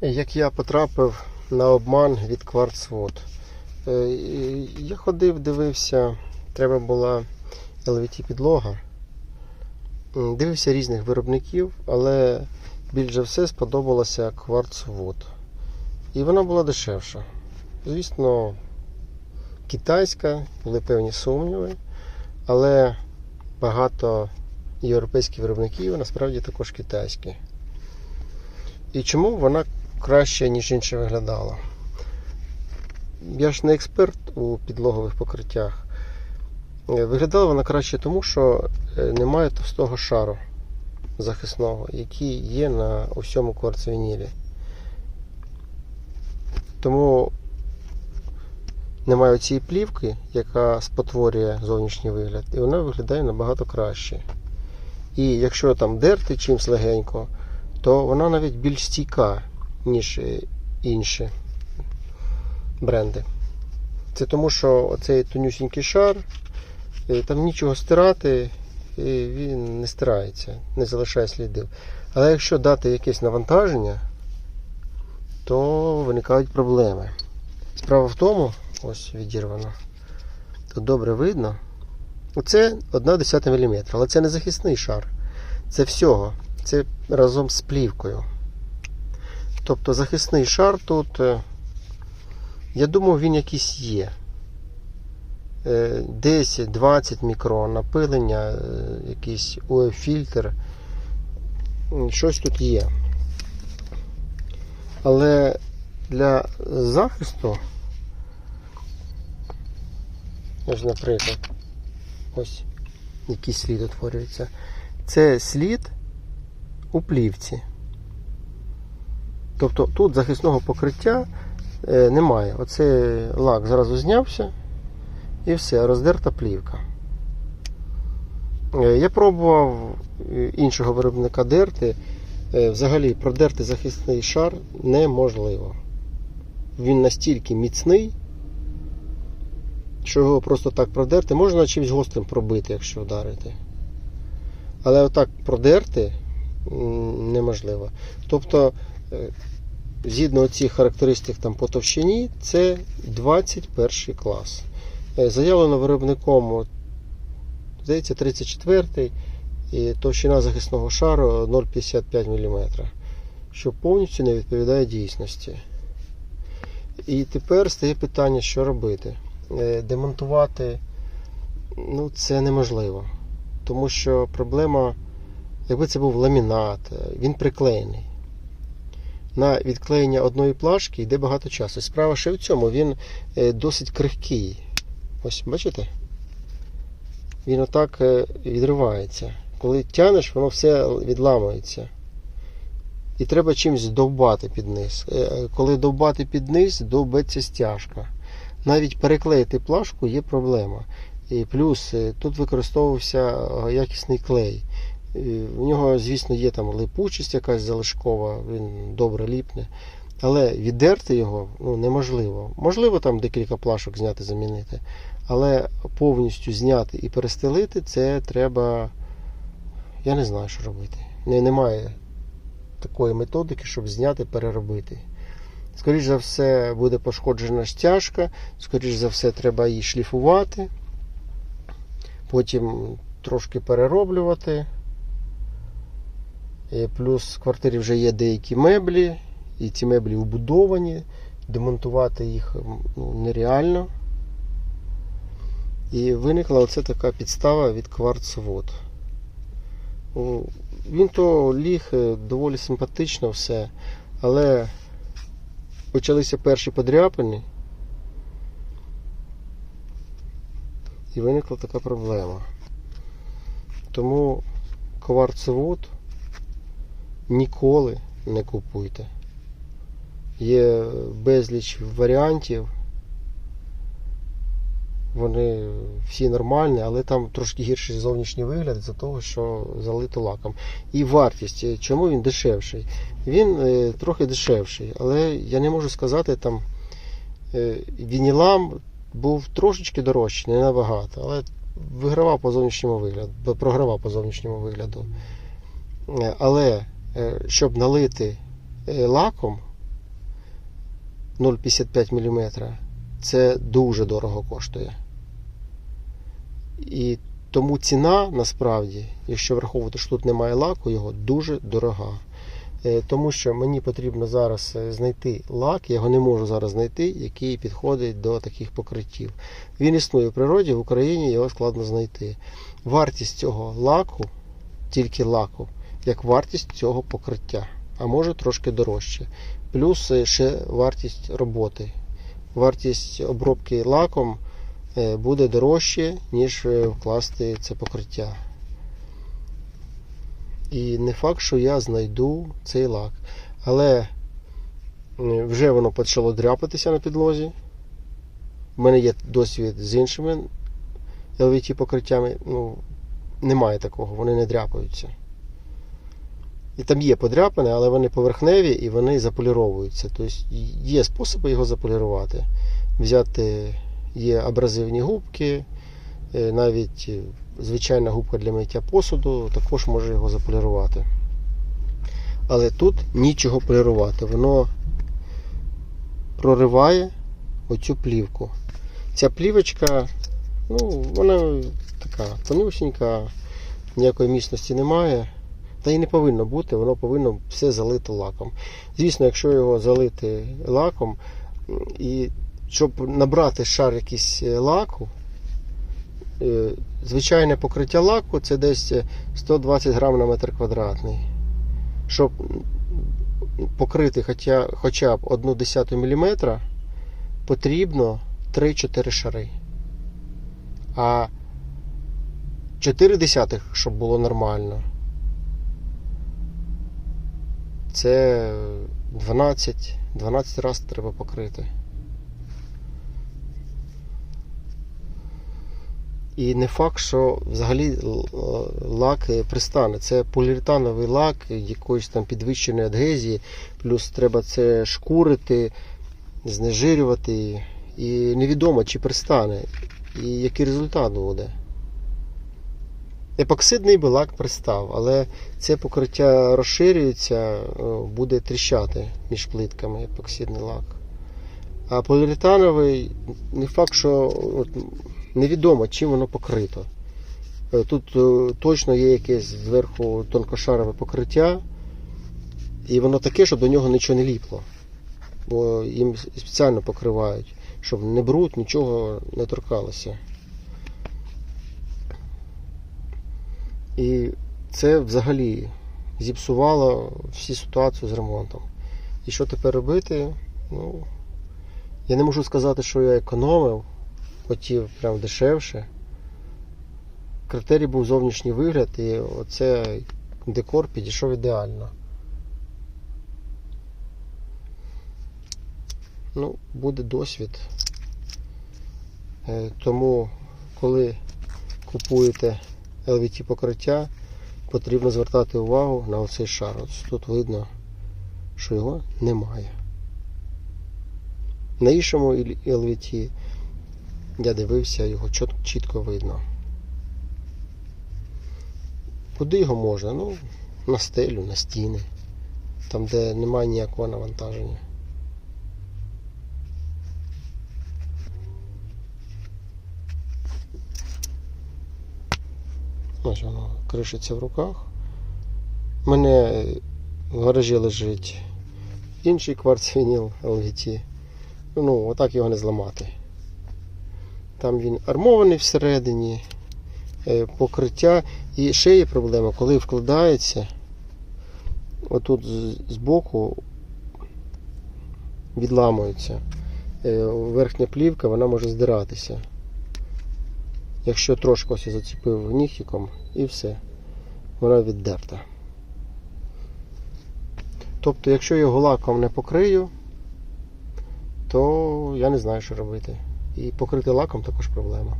Як я потрапив на обман від Кварцвод. Е, Я ходив, дивився, треба була LVT підлога. Дивився різних виробників, але більш все сподобалася Кварцвод. І вона була дешевша. Звісно, китайська, були певні сумніви, але багато європейських виробників насправді також китайські. І чому вона краще, ніж інше виглядала? Я ж не експерт у підлогових покриттях. Е, Виглядала вона краще тому, що е, немає товстого шару захисного, який є на усьому кварцвінілі. Тому немає цієї плівки, яка спотворює зовнішній вигляд, і вона виглядає набагато краще. І якщо там дерти чимсь легенько, то вона навіть більш стійка, ніж інші бренди. Це тому, що оцей тонюсінький шар, е, там нічого стирати, і він не стирається, не залишає слідів. Але якщо дати якесь навантаження, то виникають проблеми. Справа в тому, ось відірвано, тут добре видно. Оце 1,1 мм, але це не захисний шар. Це всього. Це разом з плівкою. Тобто захисний шар тут, е, я думаю, він якийсь є. Е, 10-20 мікрон, напилення, е, якийсь УЕ-фільтр. Щось тут є. Але для захисту, ось, наприклад, ось який слід утворюється. Це слід у плівці. Тобто тут захисного покриття е, немає. Оцей лак зразу знявся і все, роздерта плівка. Е, Я пробував е, іншого виробника дерти. Взагалі продерти захисний шар неможливо. Він настільки міцний, що його просто так продерти, можна чимось гострим пробити, якщо вдарити. Але отак продерти неможливо. Тобто, згідно цих характеристик там, по товщині, це 21 клас. Е, Заявлено виробником, здається, 34 і товщина захисного шару 0,55 мм, що повністю не відповідає дійсності. І тепер стає питання, що робити. Е, Демонтувати ну, це неможливо. Тому що проблема, якби це був ламінат, е, він приклеєний. На відклеєння одної плашки йде багато часу. Справа ще в цьому, він е, досить крихкий. Ось, бачите? Він отак е, відривається. Коли тянеш, воно все відламується. І треба чимось довбати під низ. Е, Коли довбати під низ, довбеться стяжка. Навіть переклеїти плашку є проблема. І плюс тут використовувався якісний клей. У нього, звісно, є там липучість якась залишкова, він добре ліпне. Але віддерти його ну, неможливо. Можливо, там декілька плашок зняти, замінити. Але повністю зняти і перестелити, це треба. Я не знаю, що робити. Не, немає такої методики, щоб зняти, переробити. Скоріше за все, буде пошкоджена стяжка, скоріше за все, треба її шліфувати, потім трошки перероблювати. І плюс в квартирі вже є деякі меблі, і ці меблі убудовані, демонтувати їх ну, нереально. І виникла оце така підстава від кварцвод. Він то ліг е, доволі симпатично все, але почалися перші подряпини. І виникла така проблема. Тому кварцевод ніколи не купуйте. Є безліч варіантів. Вони всі нормальні, але там трошки гірший зовнішній вигляд з-за того, що залито лаком. І вартість, чому він дешевший? Він е, трохи дешевший, але я не можу сказати, там е, вінілам був трошечки дорожчий, не набагато, але вигравав по зовнішньому вигляду, програвав по зовнішньому вигляду. Е, Але е, щоб налити е, лаком, 0,55 мм це дуже дорого коштує. І тому ціна насправді, якщо враховувати, що тут немає лаку, його дуже дорога. Е, Тому що мені потрібно зараз е, знайти лак, я його не можу зараз знайти, який підходить до таких покриттів. Він існує в природі, в Україні його складно знайти. Вартість цього лаку, тільки лаку, як вартість цього покриття, а може трошки дорожче. Плюс е, ще вартість роботи. Вартість обробки лаком е, буде дорожче, ніж е, вкласти це покриття. І не факт, що я знайду цей лак. Але вже воно почало дряпатися на підлозі. У мене є досвід з іншими LVT покриттями. Ну, немає такого, вони не дряпаються. І там є подряпини, але вони поверхневі і вони заполіровуються. Тобто є способи його заполірувати. Взяти є абразивні губки, е, навіть е, звичайна губка для миття посуду також може його заполірувати. Але тут нічого полірувати. Воно прориває оцю плівку. Ця плівочка, ну, вона така тонюсінька, ніякої міцності немає. Та й не повинно бути, воно повинно все залито лаком. Звісно, якщо його залити лаком, і щоб набрати шар якийсь е, лаку, е, звичайне покриття лаку це десь 120 грам на метр квадратний. Щоб покрити хоча, хоча б 1 десяту мм, потрібно 3-4 шари. А 4 десятих, щоб було нормально, це 12, 12 разів треба покрити. І не факт, що взагалі лак пристане. Це поліуретановий лак якоїсь там підвищеної адгезії, плюс треба це шкурити, знежирювати. І невідомо, чи пристане, і який результат буде. Епоксидний би лак пристав, але це покриття розширюється, буде тріщати між плитками епоксидний лак. А поліуретановий не факт, що от, невідомо, чим воно покрито. Е, Тут е, точно є якесь зверху тонкошарове покриття, і воно таке, щоб до нього нічого не ліпло. Бо їм спеціально покривають, щоб не бруд, нічого не торкалося. І це взагалі зіпсувало всі ситуацію з ремонтом. І що тепер робити? Ну, я не можу сказати, що я економив, хотів прям дешевше. Критерій був зовнішній вигляд, і оце декор підійшов ідеально. Ну, буде досвід. Е, Тому, коли купуєте LVT покриття, потрібно звертати увагу на оцей шар. Ось тут видно, що його немає. На іншому LVT я дивився, його чітко видно. Куди його можна? Ну, на стелю, на стіни, там, де немає ніякого навантаження. Ось воно кришиться в руках. У мене в гаражі лежить інший кварцвініл LVT. Ну, отак його не зламати. Там він армований всередині, е, покриття. І ще є проблема, коли вкладається, отут з- збоку відламується. Е, Верхня плівка вона може здиратися. Якщо трошки ось заціпив нігтиком і все, вона віддерта. Тобто, якщо його лаком не покрию, то я не знаю, що робити. І покрити лаком також проблема.